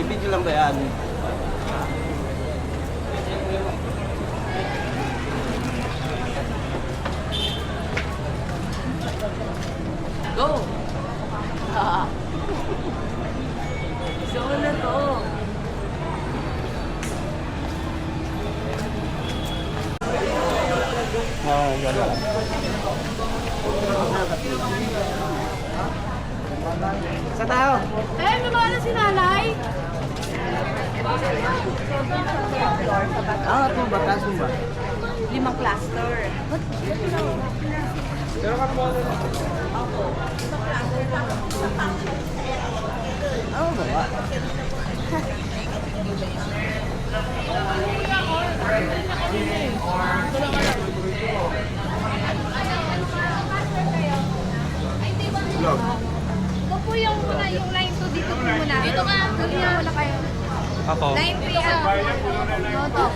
Ibigyo lang ba yan? Go! Zone na to! Ah, gano'n. Sa tao. Eh, lumala si nanay. Ah, ito ba? Kaso ba? Limang cluster. Ano ba ba? Vlog. Ito po yung muna, yung line 2 dito po muna. Dito ka. Dito muna kayo. Ako. Line 3 ah. No, to.